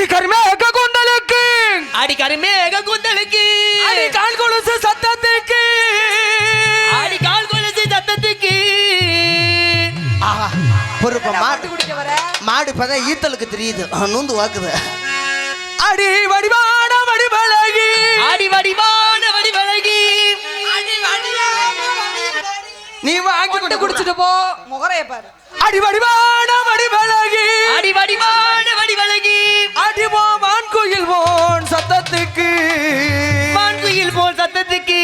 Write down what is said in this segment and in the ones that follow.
அடி கருமேக குண்டலுக்கு. அடி கருமேக குந்தலுக்கு அடி கால் கொலுசு சத்தத்துக்கு. அடி கால் கொலுசு சத்தத்துக்கு. பொறுப்ப மாடு குடிக்க வர? மாடு இப்பதான் ஈத்தலுக்கு தெரியுது. நூந்து வாக்குது. அடி வடிவான வடிவழகி. அடி வடிவான வடிவழகி. நீ வாங்கி கொண்டு குடிச்சிட்டு போ. முகரைய பாரு. அடி வடிவான வடிவழகி. அடி வடிவான அடி மான் குயில் போன் சத்தத்துக்கு. மான்குயில் போல் சத்தத்துக்கு.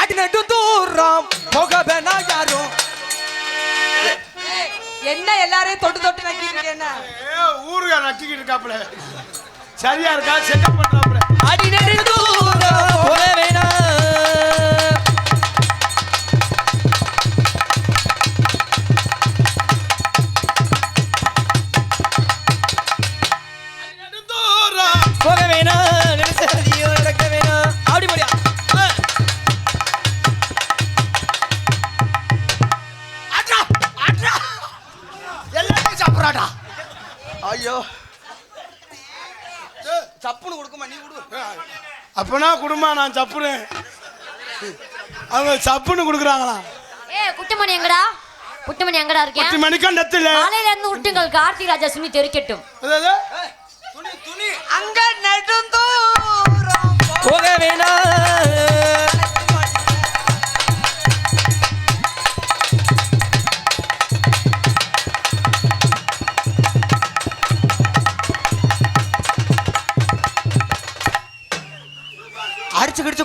அடி நட்டு தூரம் முகபெனா யாரும்? என்ன எல்லாரையும் தொட்டு தொட்டு நக்கிட்டு என்ன? ஊருகா நட்டிக்கிட்டு இருக்காப்புல. சரியா இருக்கா? செட்டப் பண்றாப்புல. அடி நெடுந்தூரம் அப்பனா குடும்பம் நான் சப்புன்னு அவங்க சப்புன்னு கொடுக்குறாங்களாம் ஏ குட்டமணி எங்கடா? குட்டமணி எங்கடா இருக்கேன் மணிக்கா நெத்தில காலையில இருந்து விட்டுங்கள் கார்த்திக் ராஜா சுமி தெரிக்கட்டும் அதாவது துணி துணி அங்க நெடுந்தூரம் போக வேணாம்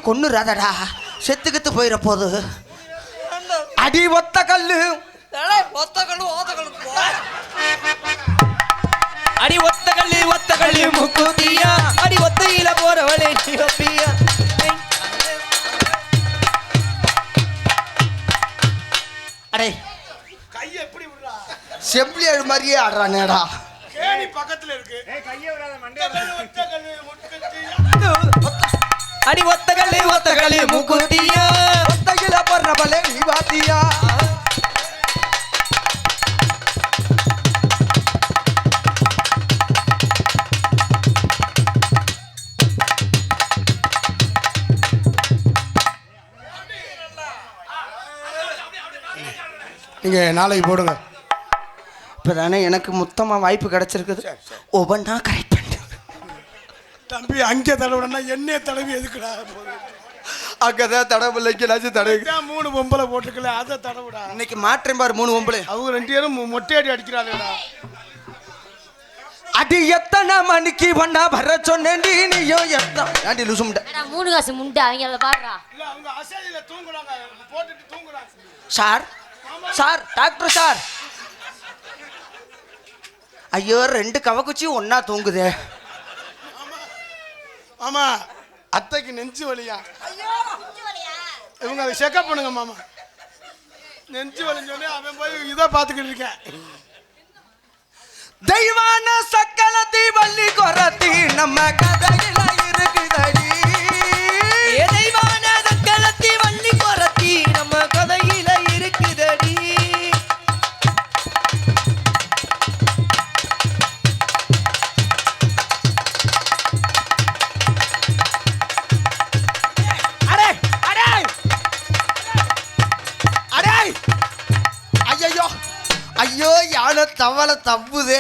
கொன்னுறாதடா. செத்து கித்து போயிட போது அடி ஒத்த கல்லு அடி ஒத்த கல்லு ஒத்த கல்லு முக்குத்தியா அடி ஒத்தையில போறவளே சிவப்பியா. அடே. கையை எப்படி விடுறா? செம்பிளி ஆடு மாதிரியே ஆடுறானேடா. கேணி பக்கத்துல இருக்கு. ஒத்த கல்லு, ஒத்த கல்லு, முட்டுக்கட்டி. அடி ஒத்த கல்லு ஒத்த கல்லு முக்குத்தியா? ஒத்தையில பர்றவளே நீ பாத்தியா நீங்க நாளைக்கு போடுங்க. இப்பதானே எனக்கு மொத்தமா வாய்ப்பு கிடைச்சிருக்குது. ஒவ்வொன்றா கரெக்ட் தம்பி அங்கே தடவுடனா என்னைய தடவி எதுக்குடா? அங்கதான் தடவில்லைக்கு நாச்சும் தடவை. இதான் மூணு பொம்பளை போட்டுக்கல அதை தடவுடா. இன்னைக்கு மாற்றேன் பாரு மூணு ஒம்பளை அவங்க ரெண்டு பேரும் மொ- மொட்டையடி அடிக்கிறாங்கடா அடி எத்தனை மணிக்கு வந்தா வர சொன்னேன்டி நீயும் எத்தனை? ஏன்டி லூசு முண்டை? ஏடா, மூணு காசு முண்டை அவங்க அதை பாடுறா. இல்ல அவங்க அசதியில தூங்குறாங்க போட்டுட்டு தூங்குறாங்க. Sir sir doctor sir. ஐயோ ரெண்டு கவக்குச்சி ஒண்ணா தூங்குதே. ஆமா அத்தைக்கு நெஞ்சு வலியா? இவங்க அதை செக்அப் பண்ணுங்க மாமா. நெஞ்சு வலின்னு சொல்லி அவன் போய் இதை பார்த்துக்கிட்டு இருக்கேன். தெய்வான சக்கலத்தி வள்ளி கொரத்தி நம்ம கதையில இருக்குதடி. தவளை தப்புதே.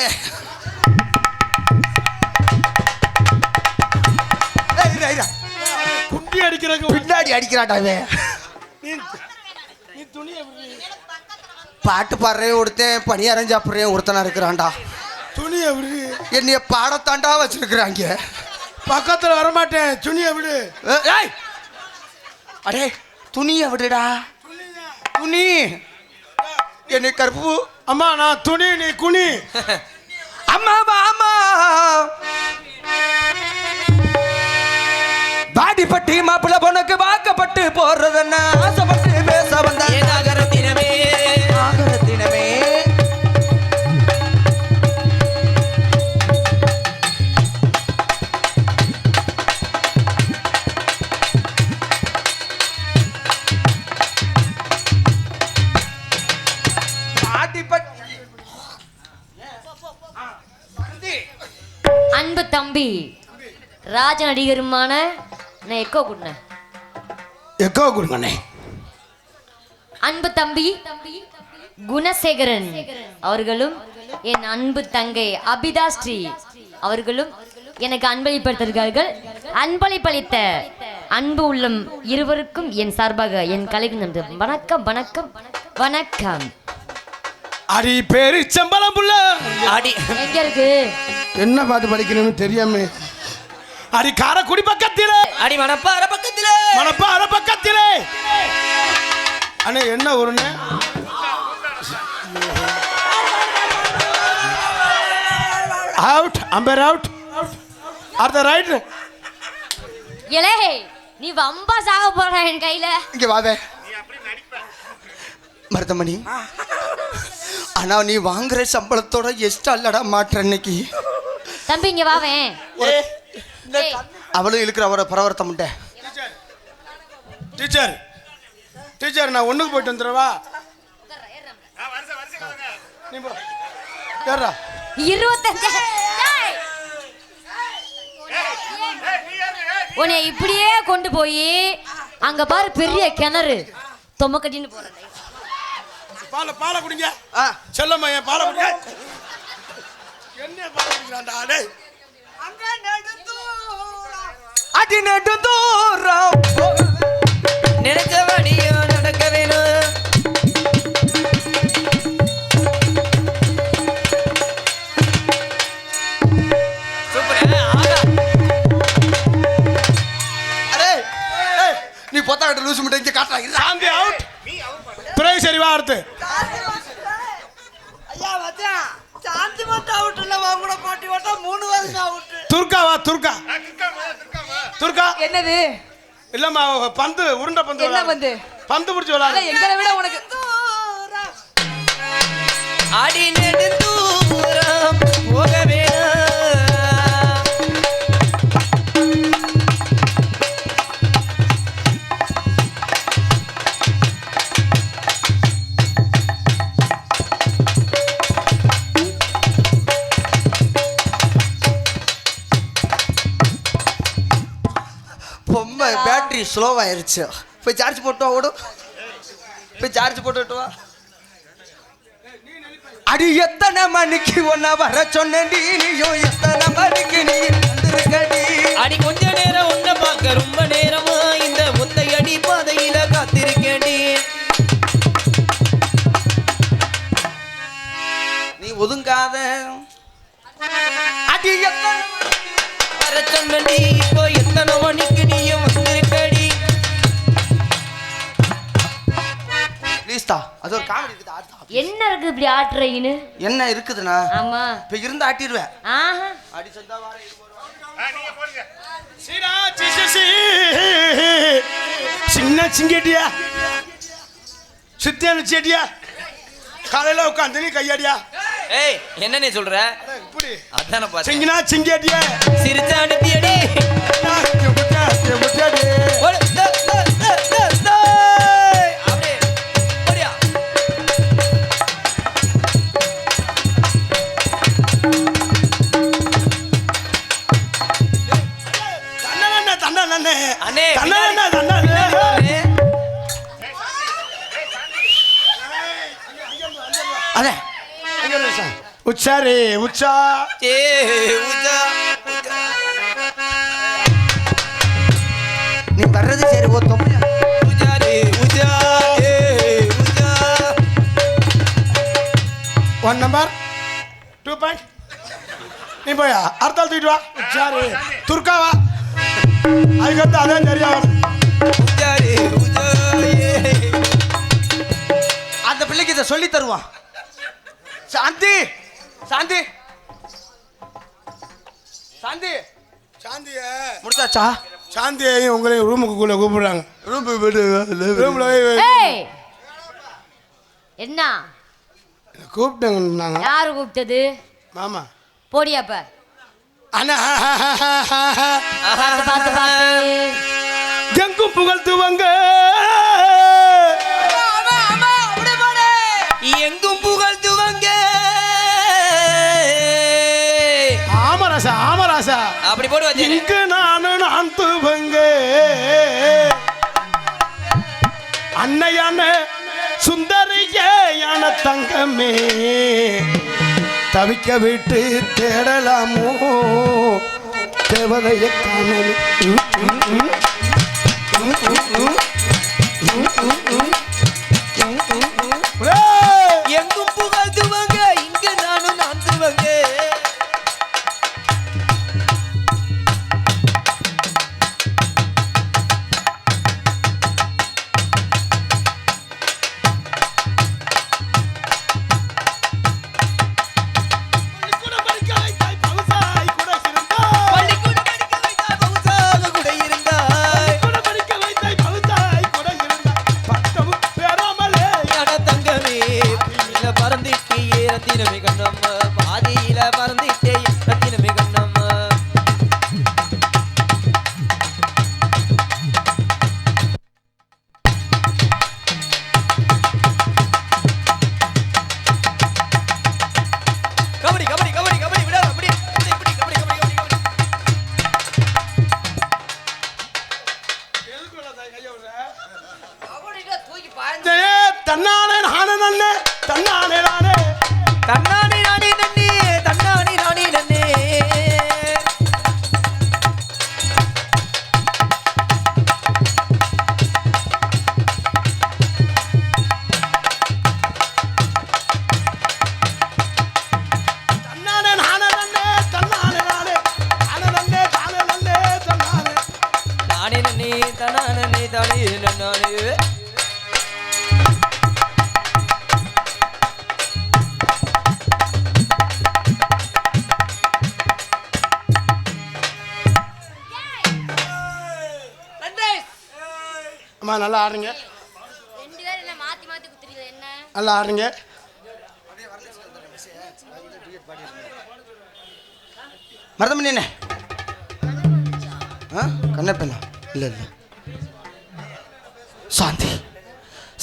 குண்டி அடிக்கிறதுக்கு பின்னாடி விடு. பாட்டு பாடுறேன் ஒருத்தன் பணியாரம் சாப்பிட்றேன் ஒருத்தனா இருக்கிறான்டா. துணியை விடு என்னைய பாடத்தாண்டா வச்சிருக்கிறாங்க. பக்கத்துல வரமாட்டேன். துணியை விடு ஏய் அடே துணியை விடுடா. துணி. என்னை கருப்பு அம்மா நான் துணி நீ குனி. அம்மா மாமா பாடிப்பட்டி எக்கோ கொடுனேன் எக்கோ கொடுங்கண்ணே. அன்பு தம்பி குணசேகரன் அவர்களும் என் அன்பு தங்கை அபிதா ஸ்ரீ அவர்களும் எனக்கு அன்பளிப்படுத்திருக்கார்கள் அன்பளிப்பளித்த அன்பு உள்ளம் இருவருக்கும் என் சார்பாக என் கலைஞர் வணக்கம் வணக்கம் வணக்கம். அடி பேரு செம்பலம் புள்ள. அடி எங்க இருக்கு? என்ன பாட்டு படிக்கணும்னு தெரியாம அடி காரக்குடி பக்கத்திலே. அடி மணப்பாற பக்கத்துல. மணப்பாற பக்கத்திலே. அண்ணே என்ன ஒருண்ணே out umpire out are the right எலே நீ வம்பா சாக போற என் கையில. இங்க வாவே மருதமணி ஆனா நீ வாங்குற சம்பளத்தோட எஸ்ட் அல்லடா மாற்ற இன்னைக்கு தம்பி இங்க வாவேன் அவளும் இருக்கிற அவரை பரவரத்த முட்டை டீச்சர். டீச்சர். நான் ஒண்ணுக்கு போயிட்டு வந்துடுவா நீ போ. ஏறா இருபத்தஞ்சு. டேய். உன்னை இப்படியே கொண்டு போய் அங்க பாரு பெரிய கிணறு. தொம்ம கட்டின்னு போறேன். பாலை பாலை குடிங்க. ஆ. செல்லம்மா என் பாலை குடிங்க. என்ன பாலை குடிக்கிறான்டா டேய். அடி நெடு தூரம் நினைச்சபடியோ நடக்க வேணும். அரே ஏய், நீ பொத்தா கட்ட லூசு முட்டை இங்க காட்டுறா இருடா. சாந்தி அவுட் துறை சரி வா அடுத்து. ஐயா மச்சான் சாந்தி மட்டும் அவுட் இல்ல. கூட போட்டி போட்டா மூணு வருஷம் அவுட் துர்கா வா துர்கா. துர்கா என்னது இல்லம்மா பந்து உருண்டை பந்து என்ன. பந்து? பந்து பிடிச்சி விளாடு எங்களை விட உனக்கு அடி நெடுந்தூரம் போக பொம்மை பேட்டரி ஸ்லோவாயிருச்சு போய் சார்ஜ் போட்டு வா ஓடு. போய் சார்ஜ் போட்டுட்டு வா. அடி எத்தனை மணிக்கு ஒன்ன வர சொன்ன நீயும் எத்தனை மணிக்கு நீ வந்திருக்கடி? அடி கொஞ்ச நேரம் உன்னை பார்க்க ரொம்ப நேரமா? இந்த முத்தையடி பாதையில காத்திருக்கேன்டி. நீ ஒதுங்காத. அடி எத்தனை வர சொன்னடி இப்போ எத்தனை மணிக்கு நீயும் ப்ளீஸ்டா அது ஒரு காமெடி இருக்குது ஆடுதா என்ன இருக்கு இப்படி ஆட்டுறீங்கன்னு? என்ன இருக்குதுண்ணா? ஆமா. இப்ப இருந்து ஆட்டிடுவேன். ஆஹா. அடி சந்தா வார. சின்ன சிங்கட்டியா சித்தியான செடியா? காலையில உட்காந்து நீ கையாடியா? ஏய் என்ன நீ சொல்ற? இப்படி. அதான பாத்தேன் சிங்கினா சிங்கட்டியா சிரிச்ச அனுப்பியடி உச்சாரி உச்சா? ஏ, உஜா, உஜா. நீ வர்றது சரி ஓ உஜாரி, உஜா, ஏ, உஜா. ஒன் நம்பர் டூ பாயிண்ட் நீ போயா? அடுத்தாள் தூக்கிட்டு வா. உச்சாரி துர்கா வா. அதுக்கடுத்து அதான் சரியா உஜாரி, உஜா, ஏ. அந்த பிள்ளைக்கு இதை சொல்லி தருவான். சாந்தி சாந்தி. சாந்தி. சாந்திய. முடிச்சாச்சா? சாந்தியையும் உங்களையும் ரூமுக்குள்ள கூப்பிடுறாங்க. ரூம் விடு ரூம்ல ஏய்! என்ன? கூப்பிட்டாங்க யாரு கூப்பிட்டது? மாமா. போடியாப்ப அண்ணா பார்த்து பார்த்து எங்கும் புகழ்த்துவங்க அன்னையான சுந்தரியான தங்கமே. தவிக்க விட்டு தேடலாமோ? தேவதைய காணலும் ¡Carnal! அம்மா நல்லா ஆடுறீங்க ரெண்டு பேரும் என்ன மாத்தி மாத்தி குத்துறீங்க என்ன? நல்லா ஆடுறீங்க மருதமணி என்ன ஆ கண்ணப்பண்ணா. இல்லை இல்லை. சாந்தி.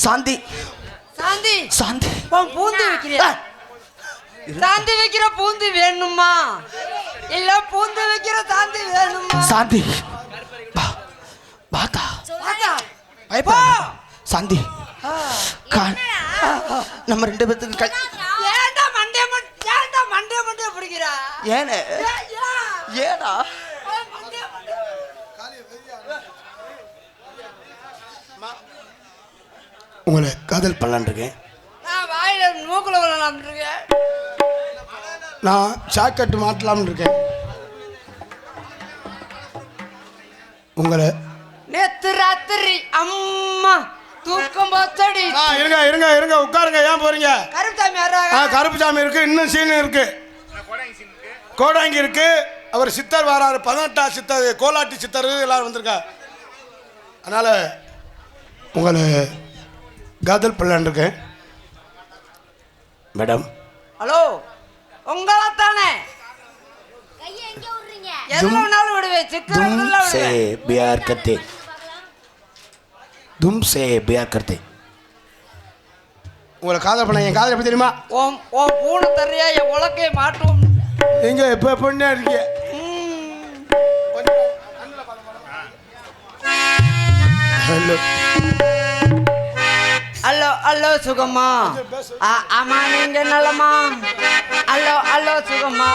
சாந்தி. சாந்தி. சாந்தி. பூந்து வைக்கிறியா சாந்தி வைக்கிற பூந்து வேணுமா இல்ல பூந்து வைக்கிற சாந்தி வேணுமா சாந்தி. வா வாத்தா பயப்படாத. சாந்தி. நம்ம ரெண்டு பேத்துக்கு கல் ஏன்டா மண்டே மண்டே ஏன்டா மண்டே மண்டே பிடிக்கிறா? ஏனே? ஏடா? உங்களை காதல் பண்ணலான் இருக்கேன் நான் வாயில மூக்குல விழலாம் இருக்கேன் நான் சாக்கெட்டு மாட்டலாம்னு இருக்கேன் உங்களை நேத்து ராத்திரி அம்மா தூக்கம் போச்சடி. ஆ இருங்க இருங்க இருங்க உட்காருங்க. ஏன் போறீங்க? கருப்சாமி ஆ வர்றாங்க கருப்புசாமி இருக்கு இன்னும் சீனு இருக்கு. கோடாங்கி இருக்கு. அவர் சித்தர் வராரு பதினெட்டா சித்தர் கோலாட்டி சித்தர் எல்லாரும் வந்திருக்கா. அதனால உங்களை காதல் பண்ணலான் இருக்கேன். மேடம். ஹலோ உங்களை தானே கையை எங்க விடுறீங்க? எதுல வேணாலும் விடுவேன் சிக்கன் விடுவேன். தும் சே பியார் கருத்தை உங்களை காதல் பண்ண என் காதல் எப்படி தெரியுமா? ஓம் ஓ பூனை தரையா என் உலக்கையை மாட்டோம். நீங்க இப்ப பொண்ணா இருக்கீங்க? ஹலோ. ஹலோ ஹலோ சுகம்மா. ஆமா நீங்க நல்லமா ஹலோ ஹலோ சுகம்மா.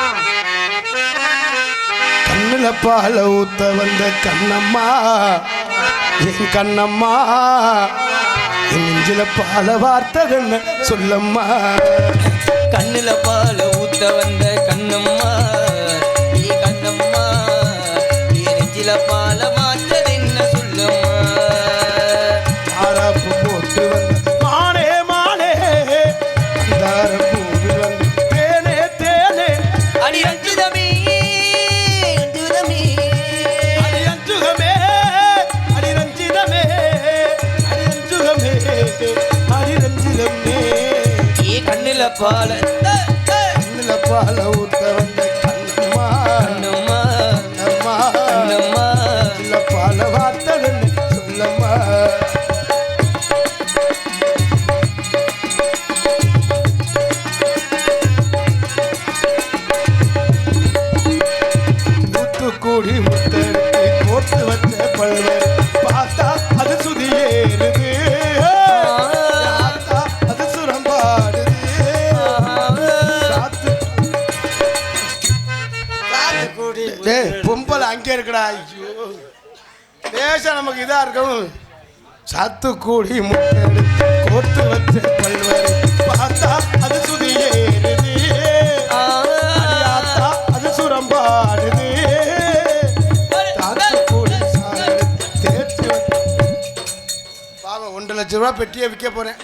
கண்ணுல பால ஊத்த வந்த கண்ணம்மா என் கண்ணம்மா என் நெஞ்சில பால வார்த்தகன்னு சொல்லம்மா. கண்ணுல பால ஊத்த வந்த கண்ணம்மா நீ கண்ணம்மா நீ நெஞ்சில பால பால. கண்ணுல பால ஊத்த வந்த இல்ல பால சொல்லம்மா. கூடி முத்தெடுத்து கோர்த்து வச்ச பல்வர் லேசா நமக்கு இதா இருக்கும் சாத்துக்குடி முட்டெடுத்து கோர்த்து வச்ச பல்வர் பார்த்தா அது சுதி ஏறுது. அடியாத்தா அது சுரம்பாடுது. பாவம் ஒன்றரை லட்ச ரூபா பெட்டியை விற்க போறேன்.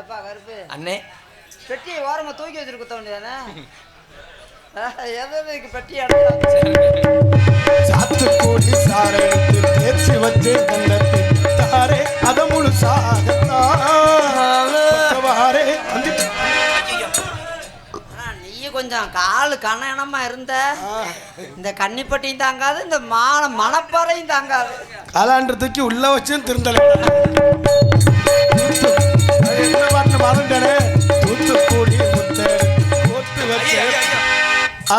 ஏப்பா கருப்பு. அண்ணே. பெட்டியை ஓரமா தூக்கி வச்சுட்டு குத்த வேண்டியதானே? எதை இதுக்கு பெட்டி அடைக்கலாம் சாத்துக்குடி காலு கனமா இருந்த? இந்த கன்னிப்பட்டியும் தாங்காது இந்த மான மணப்பாறையும் தாங்காது. காலாண்டத்துக்கு உள்ள வச்சும் திருந்தலை.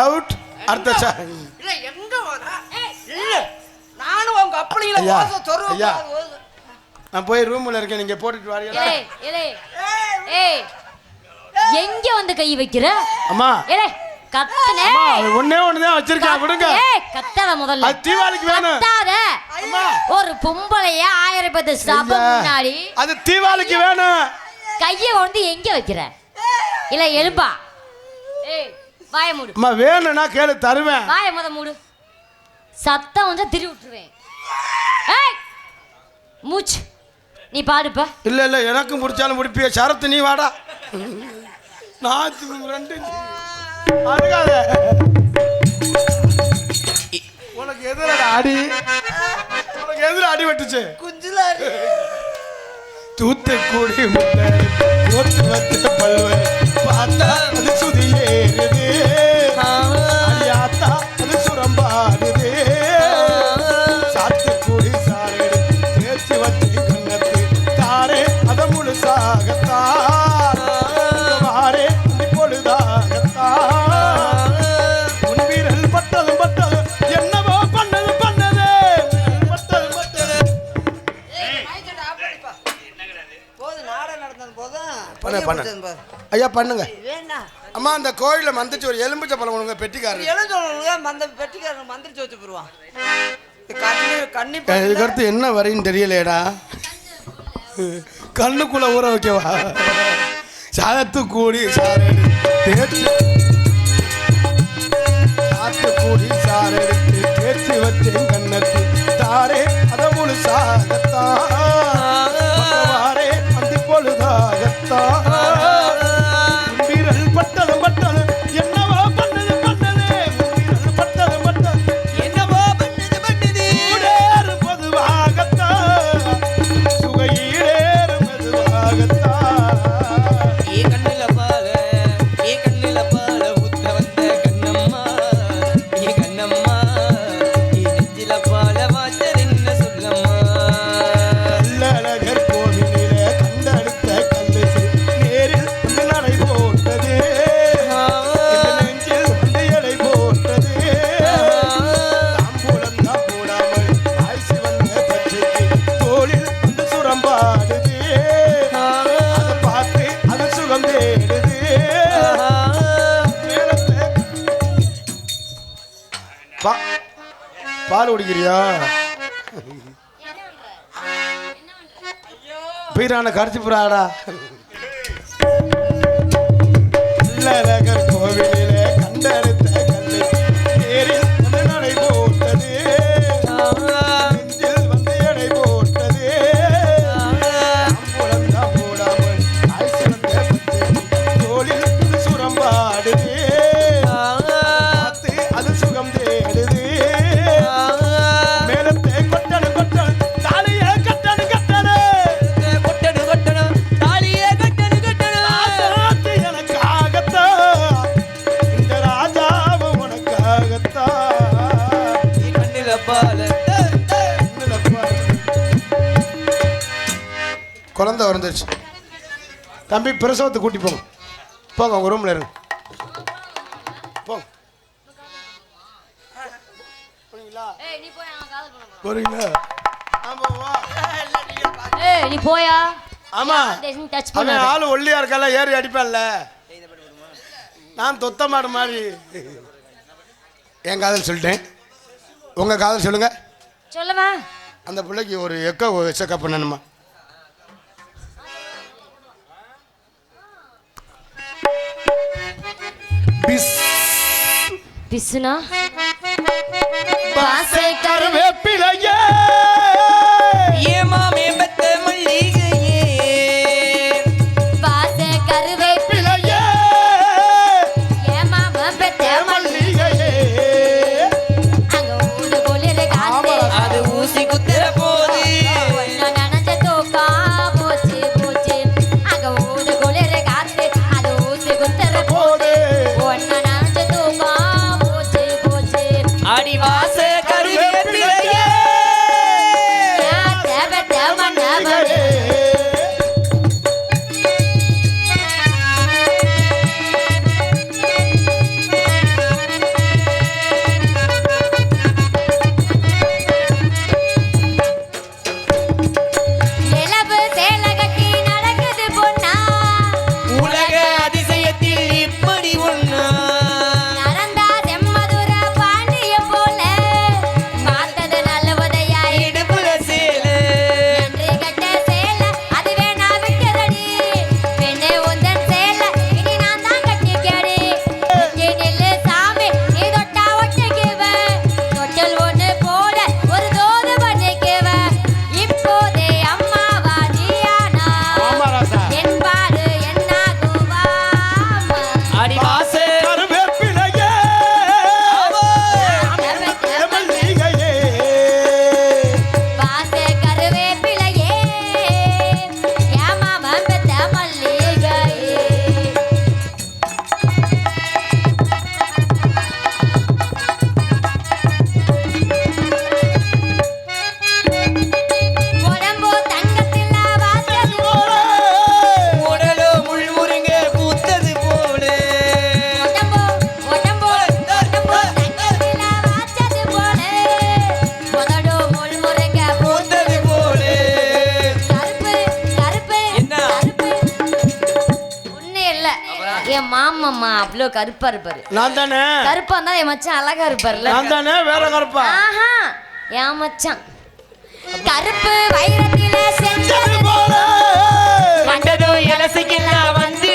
அவுட் அடுத்த சா இல்ல எங்க இல்ல நானும் உங்க அப்படிங்கள. நான் போய் ரூம்ல இருக்கேன் நீங்க போட்டுட்டு வாரீங்களா எங்க வந்து கை வைக்கிற? அம்மா. ஏலே கத்துனே. ஒண்ணே ஒண்ணுதான் வச்சிருக்கேன் விடுங்க கத்தாத முதல்ல. தீபாவளிக்கு வேணும். கத்தாத. ஒரு பொம்பளைய ஆயிரம் பத்து சபை ஐயா, முன்னாடி அது தீபாவளிக்கு வேணும். கைய வந்து எங்க வைக்கிற? இல்ல எலும்பா ஏய் வாய மூடு. அம்மா வேணும்னா கேளு தருவேன். வாய முத மூடு. சத்தம் வந்து திரி விட்டுருவேன். ஏய் மூச்சு. நீ பாடுப்பா. இல்ல இல்ல எனக்கும் பிடிச்சாலும் பிடிப்பிய? சரத்து நீ வாடா. நான் ரெண்டு அதுக்காக உனக்கு எதிர அடி. உனக்கு எதிர அடி வெட்டுச்சு. குஞ்சுல தூத்துக்குடி முட்டை பல்வர் பார்த்தா பண்ணுங்க. அம்மா அந்த கோயிலில் மந்திரிச்சு ஒரு எலும்பிச்சை பழம் உங்க பெட்டிக்காரர். எழுந்தவங்க மந்த பெட்டிக்காரன் மந்திரிச்சு வச்சு போடுவான். கண்ணி கண்ணி இதுக்கு அடுத்து என்ன வரின்னு தெரியலையேடா. கண்ணுக்குள்ள ஊற வைக்கவா? சாதத்து கூடி சாத்து கூடி சாறு எடுத்து தேய்ச்சி வச்சேன் கண்ணத்து தாரே அத முழுசாகத்தான் பால் குடிக்கிறியா பீரான கரைச்சி புறாடா. நல்லழகர் குழந்தை வந்துருச்சு. தம்பி பிரசவத்தை கூட்டி போங்க. போங்க உங்க ரூம்ல இருங்க. போங்க போறீங்களா ஏய் நீ போய் அவன் காதல் பண்ண போறான். போறீங்களா ஆமா வா ஏய் நீ போயா? ஆமா. டச் அவன் பண்ணாத. ஆளு ஒல்லியா இருக்கல ஏறி அடிப்பான்ல. நான் தொத்த மாடு மாதிரி. என் காதல் சொல்லிட்டேன். உங்க காதல் சொல்லுங்க. சொல்லுவா? அந்த பிள்ளைக்கு ஒரு எக்கோ செக்கப் பண்ணணுமா? कृष्णा என் மாமாம்மா அவ்வளோ கருப்பா இருப்பாரு. நான் தானே? கருப்பா இருந்தா என் மச்சான் அழகா இருப்பார்ல. நான் தானே? வேற கருப்பா? ஆஹா என் மச்சான். கருப்பு வைரத்தில செஞ்சது போல! கண்டதும் இலசைக்கெல்லாம் வந்து